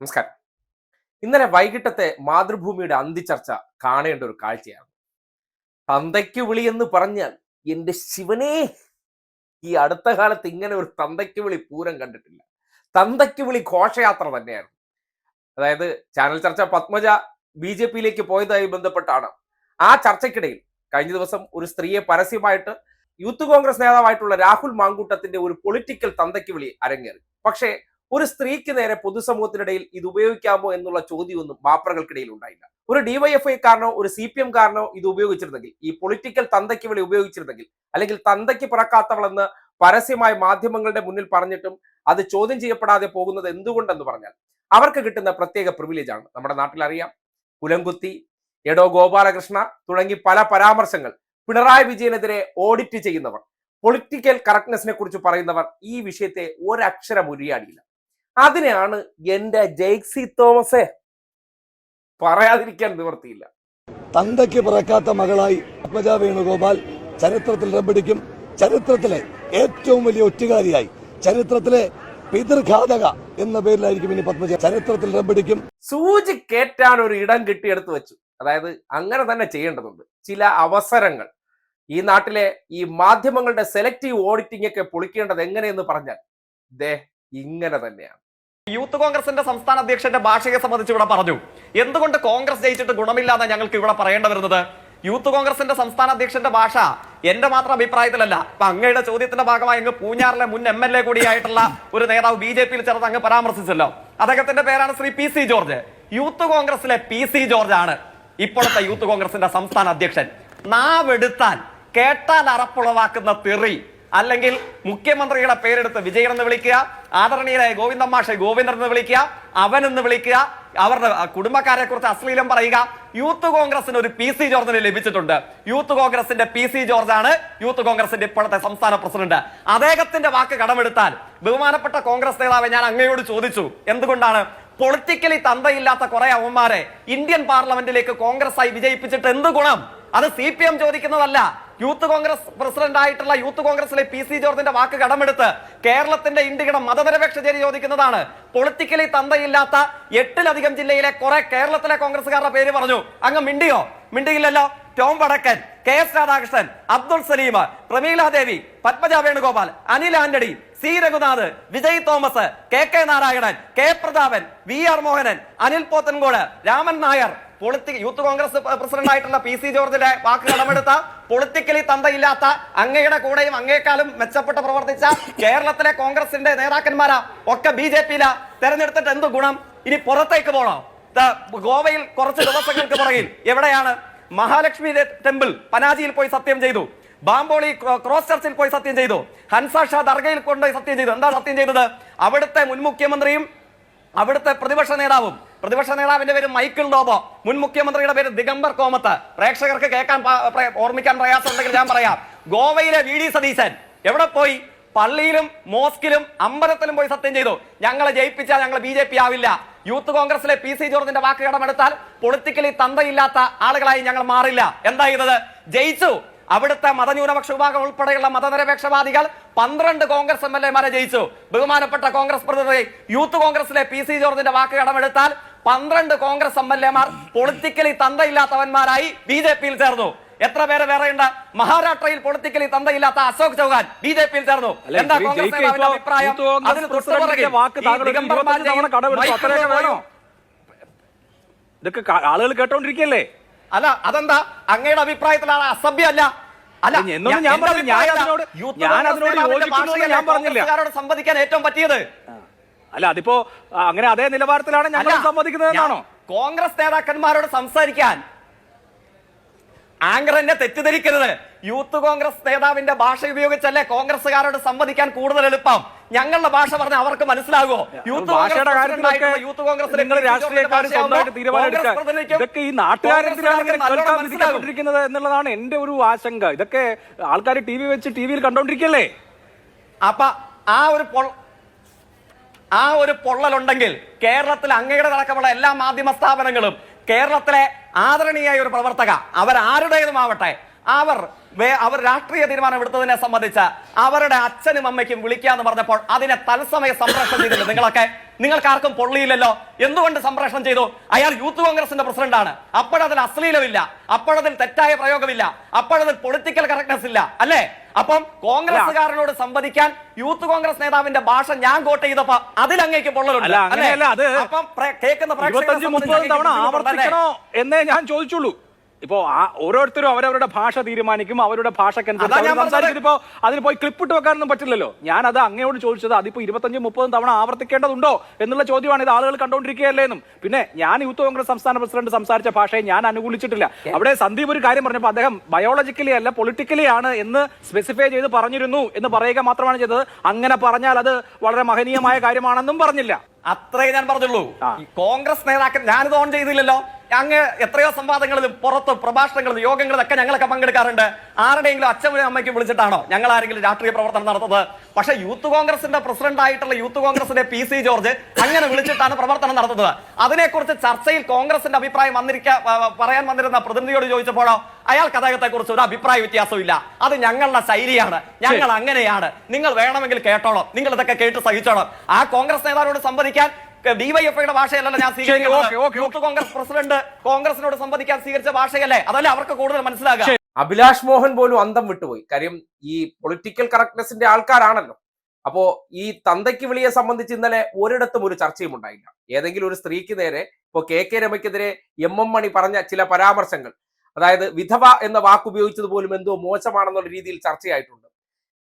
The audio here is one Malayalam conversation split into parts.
നമസ്കാരം. ഇന്നലെ വൈകിട്ടത്തെ മാതൃഭൂമിയുടെ അന്തിച്ചർച്ച കാണേണ്ട ഒരു കാഴ്ചയാണ്. തന്തയ്ക്ക് വിളി എന്ന് പറഞ്ഞാൽ എന്റെ ശിവനെ ഈ അടുത്ത കാലത്ത് ഇങ്ങനെ ഒരു തന്തയ്ക്ക് വിളി പൂരം കണ്ടിട്ടില്ല. തന്തയ്ക്ക് വിളി ഘോഷയാത്ര തന്നെയായിരുന്നു അതായത് ചാനൽ ചർച്ച പത്മജ ബി ജെ പിയിലേക്ക് പോയതായി ബന്ധപ്പെട്ടാണ്. ആ ചർച്ചയ്ക്കിടയിൽ കഴിഞ്ഞ ദിവസം ഒരു സ്ത്രീയെ പരസ്യമായിട്ട് യൂത്ത് കോൺഗ്രസ് നേതാവായിട്ടുള്ള രാഹുൽ മാങ്കൂട്ടത്തിന്റെ ഒരു പൊളിറ്റിക്കൽ തന്തയ്ക്ക് വിളി അരങ്ങേറി. പക്ഷേ ഒരു സ്ത്രീക്ക് നേരെ പൊതുസമൂഹത്തിനിടയിൽ ഇത് ഉപയോഗിക്കാമോ എന്നുള്ള ചോദ്യമൊന്നും മാപ്രകൾക്കിടയിൽ ഉണ്ടായില്ല. ഒരു ഡിവൈഎഫ്ഐക്കാരനോ ഒരു സി പി എംകാരനോ ഇത് ഉപയോഗിച്ചിരുന്നെങ്കിൽ ഈ പൊളിറ്റിക്കൽ തന്തയ്ക്ക് വിളി ഉപയോഗിച്ചിരുന്നെങ്കിൽ അല്ലെങ്കിൽ തന്തയ്ക്ക് പിറക്കാത്തവളെന്ന് പരസ്യമായി മാധ്യമങ്ങളുടെ മുന്നിൽ പറഞ്ഞിട്ടും അത് ചോദ്യം ചെയ്യപ്പെടാതെ പോകുന്നത് എന്തുകൊണ്ടെന്ന് പറഞ്ഞാൽ അവർക്ക് കിട്ടുന്ന പ്രത്യേക പ്രിവിലേജ് ആണ് നമ്മുടെ നാട്ടിൽ അറിയാം കുലംകുത്തി എടോ ഗോപാലകൃഷ്ണ തുടങ്ങി പല പരാമർശങ്ങൾ പിണറായി വിജയനെതിരെ ഓഡിറ്റ് ചെയ്യുന്നവർ പൊളിറ്റിക്കൽ കറക്റ്റ്നെസിനെ കുറിച്ച് പറയുന്നവർ ഈ വിഷയത്തെ ഒരക്ഷരം ഉരിയാടിയില്ല. അതിനെയാണ് എന്റെ ജെയ്സി തോമസെ പറയാതിരിക്കാൻ നിവർത്തിയില്ല തന്തയ്ക്ക് പിറക്കാത്ത മകളായി പത്മജ വേണുഗോപാൽ ചരിത്രത്തിൽ ഇടംപിടിക്കും ചരിത്രത്തിലെ ഏറ്റവും വലിയ ഒറ്റുകാരിയായി. ചരിത്രത്തിലെ പിതൃഘാതക എന്ന പേരിലായിരിക്കും ഇനി പത്മജ. ചരിത്രത്തിൽ ഇടംപിടിക്കും സൂചി കേറ്റാൻ ഒരു ഇടം കിട്ടിയെടുത്ത് വെച്ചു. അതായത് അങ്ങനെ തന്നെ ചെയ്യേണ്ടതുണ്ട്. ചില അവസരങ്ങൾ. ഈ നാട്ടിലെ ഈ മാധ്യമങ്ങളുടെ സെലക്റ്റീവ് ഓഡിറ്റിംഗ് ഒക്കെ പൊളിക്കേണ്ടത് എങ്ങനെയെന്ന് പറഞ്ഞാൽ ദേ ഇങ്ങനെ തന്നെയാണ്. യൂത്ത് കോൺഗ്രസിന്റെ സംസ്ഥാന അധ്യക്ഷന്റെ ഭാഷയെ സംബന്ധിച്ച് ഇവിടെ പറഞ്ഞു. എന്തുകൊണ്ട് കോൺഗ്രസ് ജയിച്ചിട്ട് ഗുണമില്ലാതെ ഞങ്ങൾക്ക് ഇവിടെ പറയേണ്ടി വരുന്നത്? യൂത്ത് കോൺഗ്രസിന്റെ സംസ്ഥാന അധ്യക്ഷന്റെ ഭാഷ എന്റെ മാത്രം അഭിപ്രായത്തിലല്ല. അപ്പൊ അങ്ങയുടെ ചോദ്യത്തിന്റെ ഭാഗമായി അങ്ങ് പൂഞ്ഞാറിലെ മുൻ എം എൽ എ കൂടിയായിട്ടുള്ള ഒരു നേതാവ് ബി ജെ പിയിൽ ചേർത്ത് അങ്ങ് പരാമർശിച്ചല്ലോ. അദ്ദേഹത്തിന്റെ പേരാണ് Shri P C George. Youth കോൺഗ്രസിലെ പി സി ജോർജ് ആണ് ഇപ്പോഴത്തെ യൂത്ത് കോൺഗ്രസിന്റെ സംസ്ഥാന അധ്യക്ഷൻ. നാവെടുത്താൽ കേട്ടാൽ അറപ്പുളവാക്കുന്ന തെറി അല്ലെങ്കിൽ മുഖ്യമന്ത്രിയുടെ പേരെടുത്ത് വിജയൻ എന്ന് വിളിക്കുക ആദരണീയരായ ഗോവിന്ദമാഷെ ഗോവിന്ദൻ എന്ന് വിളിക്കുക അവൻ എന്ന് വിളിക്കുക അവരുടെ കുടുംബക്കാരെ കുറിച്ച് അശ്ലീലം പറയുക. യൂത്ത് കോൺഗ്രസിന് ഒരു പി സി ജോർജിന് ലഭിച്ചിട്ടുണ്ട്. യൂത്ത് കോൺഗ്രസിന്റെ പി സി ജോർജ് ആണ് യൂത്ത് കോൺഗ്രസിന്റെ ഇപ്പോഴത്തെ സംസ്ഥാന പ്രസിഡന്റ്. അദ്ദേഹത്തിന്റെ വാക്ക് കടമെടുത്താൽ ബഹുമാനപ്പെട്ട കോൺഗ്രസ് നേതാവ് ഞാൻ അങ്ങയോട് ചോദിച്ചു എന്തുകൊണ്ടാണ്? പൊളിറ്റിക്കലി തന്തയില്ലാത്ത കുറെ അവന്മാരെ ഇന്ത്യൻ പാർലമെന്റിലേക്ക് കോൺഗ്രസ് ആയി വിജയിപ്പിച്ചിട്ട് എന്ത് ഗുണം? അത് സി ചോദിക്കുന്നതല്ല. യൂത്ത് കോൺഗ്രസ് പ്രസിഡന്റ് ആയിട്ടുള്ള യൂത്ത് കോൺഗ്രസിലെ പി സി ജോർജിന്റെ വാക്ക് കടമെടുത്ത് കേരളത്തിന്റെ ഇന്ത്യയുടെ മതനിരപേക്ഷ ചേരി ചോദിക്കുന്നതാണ്. പൊളിറ്റിക്കലി തന്തയില്ലാത്ത എട്ടിലധികം ജില്ലയിലെ കുറെ കേരളത്തിലെ കോൺഗ്രസ്സുകാരുടെ പേര് പറഞ്ഞു. അങ്ങ് മിണ്ടിയോ? മിണ്ടിയില്ലല്ലോ. Tom Vadakkan K S Radhakrishnan Abdul Salim Pramila Devi Padmaja Venugopal Anil Antony C Raghunath Vijay Thomas K K Narayanan K Prathapan V R Mohanan Anil Pothencode Raman Nair polity youth Congress president ആയിട്ടുള്ള പി സി ജോർജിന്റെ വാക്ക് കടമെടുത്ത പൊളിറ്റിക്കലി തന്തയില്ലാത്ത അങ്ങയുടെ കൂടെയും അങ്ങേക്കാളും മെച്ചപ്പെട്ട് പ്രവർത്തിച്ച കേരളത്തിലെ കോൺഗ്രസിന്റെ നേതാക്കന്മാരാ ഒക്കെ ബി ജെ പിയിലാ. തെരഞ്ഞെടുത്തിട്ട് എന്ത് ഗുണം? ഇനി പുറത്തേക്ക് പോണോ? ഗോവയിൽ കുറച്ച് ദിവസങ്ങൾക്ക് പുറകിൽ എവിടെയാണ്? മഹാലക്ഷ്മി ടെമ്പിൾ പനാജിയിൽ പോയി സത്യം ചെയ്തു. ബാംബോളി ക്രോ- ക്രോസ് ചർച്ചിൽ പോയി സത്യം ചെയ്തു. ഹൻസാഷാ ദർഗയിൽ കൊണ്ടുപോയി സത്യം ചെയ്തു. എന്താ സത്യം ചെയ്തത്? അവിടുത്തെ മുൻ മുഖ്യമന്ത്രിയും അവിടുത്തെ പ്രതിപക്ഷ നേതാവും പ്രതിപക്ഷ നേതാവിന്റെ പേര് മൈക്കിൾ ഡോബോ. മുൻ മുഖ്യമന്ത്രിയുടെ പേര് ദിഗംബർ കോമത്ത്. പ്രേക്ഷകർക്ക് കേൾക്കാൻ ഓർമ്മിക്കാൻ പ്രയാസമുണ്ടെങ്കിൽ ഞാൻ പറയാം. ഗോവയിലെ വി ഡി സതീശൻ എവിടെ പോയി? പള്ളിയിലും മോസ്കിലും അമ്പലത്തിലും പോയി സത്യം ചെയ്തു. ഞങ്ങളെ ജയിപ്പിച്ചാൽ ഞങ്ങൾ ബി ജെ പി ആവില്ല. യൂത്ത് കോൺഗ്രസിലെ പി സി ജോർജിന്റെ വാക്ക് കടമെടുത്താൽ പൊളിറ്റിക്കലി തന്തയില്ലാത്ത ആളുകളായി ഞങ്ങൾ മാറില്ല. എന്താ ചെയ്തത് ജയിച്ചു. അവിടുത്തെ മതന്യൂനപക്ഷ വിഭാഗം ഉൾപ്പെടെയുള്ള മതനിരപേക്ഷവാദികൾ പന്ത്രണ്ട് കോൺഗ്രസ് എം എൽ എമാരെ ജയിച്ചു. ബഹുമാനപ്പെട്ട കോൺഗ്രസ് പ്രതിനിധി യൂത്ത് കോൺഗ്രസിലെ പി സി ജോർജിന്റെ വാക്ക് കടമെടുത്താൽ പന്ത്രണ്ട് കോൺഗ്രസ് എം എൽ എമാർ പൊളിറ്റിക്കലി തന്തയില്ലാത്തവന്മാരായി ബി ജെ പിയിൽ ചേർന്നു. എത്ര പേര് വേറെയുണ്ട്? മഹാരാഷ്ട്രയിൽ പൊളിറ്റിക്കലി തന്തയില്ലാത്ത അശോക് ചൗഹാൻ ബി ജെ പിയിൽ ചേർന്നു. എന്താ കോൺഗ്രസ് അഭിപ്രായം? അതിന് ഇതൊക്കെ ആളുകൾ കേട്ടോണ്ടിരിക്കല്ലേ? അല്ല അതെന്താ? അങ്ങയുടെ അഭിപ്രായത്തിലാണ് അസഭ്യമല്ല അല്ല. ഞാൻ- അതിനോട് സംവദിക്കാൻ ഏറ്റവും പറ്റിയത്? അല്ല അതിപ്പോ അങ്ങനെ അതേ നിലവാരത്തിലാണ് ഞങ്ങൾ സംവദിക്കുന്നത് കോൺഗ്രസ് നേതാക്കന്മാരോട് സംസാരിക്കാൻ ആങ്കർ എന്നെ തെറ്റിദ്ധരിക്കരുത് യൂത്ത് കോൺഗ്രസ് നേതാവിന്റെ ഭാഷ ഉപയോഗിച്ചല്ലേ കോൺഗ്രസ്സുകാരോട് സംവദിക്കാൻ കൂടുതൽ എളുപ്പം? ഞങ്ങളുടെ ഭാഷ പറഞ്ഞ അവർക്ക് മനസ്സിലാകുമോ? യൂത്ത് കോൺഗ്രസ് യൂത്ത് കോൺഗ്രസ് നിങ്ങൾ. രാഷ്ട്രീയക്കാർ സ്വന്തമായിട്ട് തീരുമാനം ഇതൊക്കെ ഈ നാട്ടുകാരെന്തിനാണ് എന്നുള്ളതാണ് എന്റെ ഒരു ആശങ്ക. ഇതൊക്കെ ആൾക്കാർ ടി വി വെച്ച് ടി വിയിൽ കണ്ടോണ്ടിരിക്കല്ലേ? അപ്പൊ ആ ഒരു ആ ഒരു പൊള്ളലുണ്ടെങ്കിൽ കേരളത്തിൽ അങ്ങയുടെ അടക്കമുള്ള എല്ലാ മാധ്യമ സ്ഥാപനങ്ങളും കേരളത്തിലെ ആദരണീയായ ഒരു പ്രവർത്തക. അവരാരുടേതുമാവട്ടെ? അവർ അവർ രാഷ്ട്രീയ തീരുമാനം എടുത്തതിനെ സംബന്ധിച്ച് അവരുടെ അച്ഛനും അമ്മയ്ക്കും വിളിക്കാന്ന് പറഞ്ഞപ്പോൾ അതിനെ തത്സമയ സംപ്രേഷണം ചെയ്തില്ല നിങ്ങളൊക്കെ നിങ്ങൾക്ക് ആർക്കും പൊള്ളിയില്ലല്ലോ? എന്തുകൊണ്ട് സംപ്രേഷണം ചെയ്തു? അയാൾ യൂത്ത് കോൺഗ്രസിന്റെ പ്രസിഡന്റാണ് അപ്പോഴതിൽ അശ്ലീലമില്ല. അപ്പോഴതിൽ തെറ്റായ പ്രയോഗമില്ല. അപ്പോഴതിൽ പൊളിറ്റിക്കൽ കറക്റ്റ്നസ് ഇല്ല. അല്ലേ? അപ്പം കോൺഗ്രസ്സുകാരനോട് സംവദിക്കാൻ യൂത്ത് കോൺഗ്രസ് നേതാവിന്റെ ഭാഷ ഞാൻ കോട്ട് ചെയ്തപ്പോ അതിൽ അങ്ങേക്ക് പൊള്ളലുണ്ട്. അപ്പം കേൾക്കുന്ന ആവർത്തിക്കണോ എന്നേ ഞാൻ ചോദിച്ചുള്ളൂ. ഇപ്പോ ആ ഓരോരുത്തരും അവരവരുടെ ഭാഷ തീരുമാനിക്കും അവരുടെ ഭാഷക്കനുസരിച്ച് പറഞ്ഞത്. അതിന് പോയി ക്ലിപ്പ് ഇട്ട് വെക്കാനൊന്നും പറ്റില്ലല്ലോ. ഞാൻ അത് അങ്ങയോട് ചോദിച്ചത് അതിപ്പോ ഇരുപത്തഞ്ചും മുപ്പതും തവണ ആവർത്തിക്കേണ്ടതുണ്ടോ? എന്നുള്ള ചോദ്യമാണ് ഇത് ആളുകൾ കണ്ടോണ്ടിരിക്കുകയല്ലേ എന്നും. പിന്നെ ഞാൻ യൂത്ത് കോൺഗ്രസ് സംസ്ഥാന പ്രസിഡന്റ് സംസാരിച്ച ഭാഷയെ ഞാൻ അനുകൂലിച്ചിട്ടില്ല. അവിടെ സന്ദീപ് ഒരു കാര്യം പറഞ്ഞപ്പോൾ അദ്ദേഹം ബയോളജിക്കലി അല്ല പൊളിറ്റിക്കലി ആണ് എന്ന് സ്പെസിഫൈ ചെയ്ത് പറഞ്ഞിരുന്നു എന്ന് പറയുക മാത്രമാണ് ചെയ്തത്. അങ്ങനെ പറഞ്ഞാൽ അത് വളരെ മഹനീയമായ കാര്യമാണെന്നും പറഞ്ഞില്ല. അത്രേ ഞാൻ പറഞ്ഞുള്ളൂ. കോൺഗ്രസ് നേതാക്കൾ ഞാനിത് ഓൺ ചെയ്തില്ലല്ലോ. അങ്ങ് എത്രയോ സംവാദങ്ങളിലും പുറത്ത് പ്രഭാഷണങ്ങളിലും യോഗങ്ങളിലും ഒക്കെ ഞങ്ങളൊക്കെ പങ്കെടുക്കാറുണ്ട്. ആരുടെയെങ്കിലും അച്ഛനും അമ്മയ്ക്കും വിളിച്ചിട്ടാണോ ഞങ്ങൾ ആരെങ്കിലും രാഷ്ട്രീയ പ്രവർത്തനം നടത്തുന്നത്? പക്ഷെ യൂത്ത് കോൺഗ്രസിന്റെ പ്രസിഡന്റ് ആയിട്ടുള്ള യൂത്ത് കോൺഗ്രസിന്റെ പി സി ജോർജ് അങ്ങനെ വിളിച്ചിട്ടാണ് പ്രവർത്തനം നടത്തുന്നത്. അതിനെക്കുറിച്ച് ചർച്ചയിൽ കോൺഗ്രസിന്റെ അഭിപ്രായം വന്നിരിക്കാൻ പറയാൻ വന്നിരുന്ന പ്രതിനിധിയോട് ചോദിച്ചപ്പോഴോ അയാൾക്ക് അദ്ദേഹത്തെ കുറിച്ച് ഒരു അഭിപ്രായ വ്യത്യാസവും ഇല്ല അത് ഞങ്ങളുടെ ശൈലിയാണ്. ഞങ്ങൾ അങ്ങനെയാണ്. നിങ്ങൾ വേണമെങ്കിൽ കേട്ടോളാം. നിങ്ങൾ ഇതൊക്കെ കേട്ട് സഹിച്ചോളാം. ആ കോൺഗ്രസ് നേതാവിനോട് സംവദിക്കാൻ ഡിവൈഎഫ്ഐയുടെ ഭാഷയല്ലല്ലോ ഞാൻ സ്വീകരിക്കുന്നത്. യൂത്ത് കോൺഗ്രസ് പ്രസിഡന്റ് കോൺഗ്രസിനോട് സംവദിക്കാൻ സ്വീകരിച്ച ഭാഷയല്ലേ? അതല്ലേ അവർക്ക് കൂടുതൽ മനസ്സിലാകാം അഭിലാഷ് മോഹൻ പോലും അന്തം വിട്ടുപോയി. കാര്യം ഈ പൊളിറ്റിക്കൽ കറക്റ്റ്നെസിന്റെ ആൾക്കാരാണല്ലോ. അപ്പോ ഈ തന്തയ്ക്ക് വിളിയെ സംബന്ധിച്ച് ഇന്നലെ ഒരിടത്തും ഒരു ചർച്ചയും ഉണ്ടായില്ല. ഏതെങ്കിലും ഒരു സ്ത്രീക്ക് നേരെ ഇപ്പോ കെ കെ രമയ്ക്കെതിരെ എം എം മണി പറഞ്ഞ ചില പരാമർശങ്ങൾ. അതായത് വിധവ എന്ന വാക്ക് ഉപയോഗിച്ചത് പോലും എന്തോ മോശമാണെന്നുള്ള രീതിയിൽ ചർച്ചയായിട്ടുണ്ട്.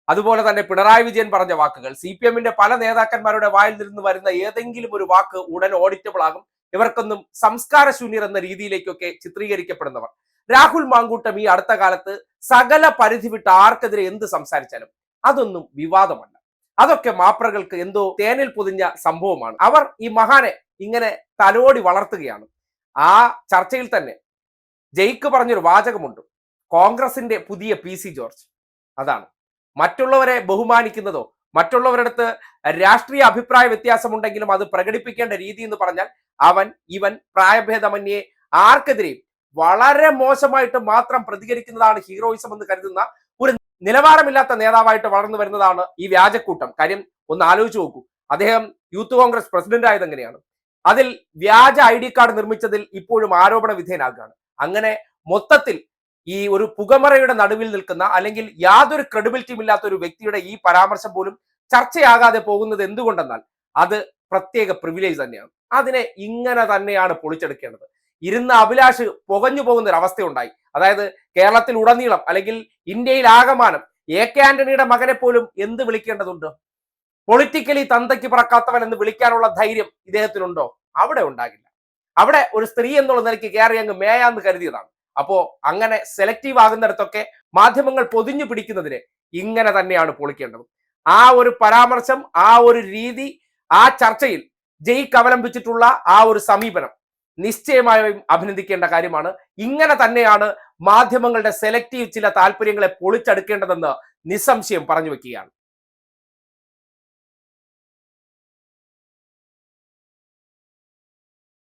അതുപോലെ തന്നെ പിണറായി വിജയൻ പറഞ്ഞ വാക്കുകൾ സി പി എമ്മിന്റെ പല നേതാക്കന്മാരുടെ വായിൽ നിന്ന് വരുന്ന ഏതെങ്കിലും ഒരു വാക്ക് ഉടൻ ഓഡിറ്റബിൾ ആകും. ഇവർക്കൊന്നും സംസ്കാരശൂന്യർ എന്ന രീതിയിലേക്കൊക്കെ ചിത്രീകരിക്കപ്പെടുന്നവർ. രാഹുൽ മാങ്കൂട്ടം ഈ അടുത്ത കാലത്ത് സകല പരിധി വിട്ട് ആർക്കെതിരെ എന്ത് സംസാരിച്ചാലും അതൊന്നും വിവാദമല്ല. അതൊക്കെ മാപ്രകൾക്ക് എന്തോ തേനിൽ പൊതിഞ്ഞ സംഭവമാണ്. അവർ ഈ മഹാനെ ഇങ്ങനെ തലോടി വളർത്തുകയാണ്. ആ ചർച്ചയിൽ തന്നെ ജയിക്ക് പറഞ്ഞൊരു വാചകമുണ്ട്. കോൺഗ്രസിന്റെ പുതിയ പി സി ജോർജ്. അതാണ്. മറ്റുള്ളവരെ ബഹുമാനിക്കുന്നതോ മറ്റുള്ളവരടുത്ത് രാഷ്ട്രീയ അഭിപ്രായ വ്യത്യാസമുണ്ടെങ്കിലും അത് പ്രകടിപ്പിക്കേണ്ട രീതി എന്ന് പറഞ്ഞാൽ അവൻ ഇവൻ പ്രായഭേദമന്യേ ആർക്കെതിരെയും വളരെ മോശമായിട്ട് മാത്രം പ്രതികരിക്കുന്നതാണ് ഹീറോയിസം എന്ന് കരുതുന്ന ഒരു നിലവാരമില്ലാത്ത നേതാവായിട്ട് വളർന്നു വരുന്നതാണ് ഈ വ്യാജക്കൂട്ടം. കാര്യം ഒന്ന് ആലോചിച്ച് നോക്കൂ. അദ്ദേഹം യൂത്ത് കോൺഗ്രസ് പ്രസിഡന്റ് ആയത് എങ്ങനെയാണ് അതിൽ വ്യാജ ഐ ഡി കാർഡ് നിർമ്മിച്ചതിൽ ഇപ്പോഴും ആരോപണ വിധേയനാകുകയാണ് അങ്ങനെ മൊത്തത്തിൽ ഈ ഒരു പുകമറയുടെ നടുവിൽ നിൽക്കുന്ന അല്ലെങ്കിൽ യാതൊരു ക്രെഡിബിലിറ്റിയും ഇല്ലാത്ത ഒരു വ്യക്തിയുടെ ഈ പരാമർശം പോലും ചർച്ചയാകാതെ പോകുന്നത് എന്തുകൊണ്ടെന്നാൽ അത് പ്രത്യേക പ്രിവിലേജ് തന്നെയാണ്. അതിനെ ഇങ്ങനെ തന്നെയാണ് പൊളിച്ചെടുക്കേണ്ടത്. ഇരുന്ന അഭിലാഷ് പുകഞ്ഞു പോകുന്ന ഒരു അവസ്ഥയുണ്ടായി അതായത് കേരളത്തിൽ ഉടനീളം അല്ലെങ്കിൽ ഇന്ത്യയിൽ ആകമാനം എ കെ ആന്റണിയുടെ മകനെ പോലും എന്ത് വിളിക്കേണ്ടതുണ്ട്? പൊളിറ്റിക്കലി തന്തയ്ക്ക് പറക്കാത്തവൻ എന്ന് വിളിക്കാനുള്ള ധൈര്യം ഇദ്ദേഹത്തിനുണ്ടോ? അവിടെ ഉണ്ടാകില്ല. അവിടെ ഒരു സ്ത്രീ എന്നുള്ള നിലയ്ക്ക് കയറി അങ്ങ് മേയാന്ന് കരുതിയതാണ്. അപ്പോ അങ്ങനെ സെലക്റ്റീവ് ആകുന്നിടത്തൊക്കെ മാധ്യമങ്ങൾ പൊതിഞ്ഞു പിടിക്കുന്നതിന് ഇങ്ങനെ തന്നെയാണ് പൊളിക്കേണ്ടത്. ആ ഒരു പരാമർശം ആ ഒരു രീതി ആ ചർച്ചയിൽ ജയി കവലംബിച്ചിട്ടുള്ള ആ ഒരു സമീപനം നിശ്ചയമായും അഭിനന്ദിക്കേണ്ട കാര്യമാണ്. ഇങ്ങനെ തന്നെയാണ് മാധ്യമങ്ങളുടെ സെലക്റ്റീവ് ചില താല്പര്യങ്ങളെ പൊളിച്ചെടുക്കേണ്ടതെന്ന് നിസ്സംശയം പറഞ്ഞു വെക്കുകയാണ്.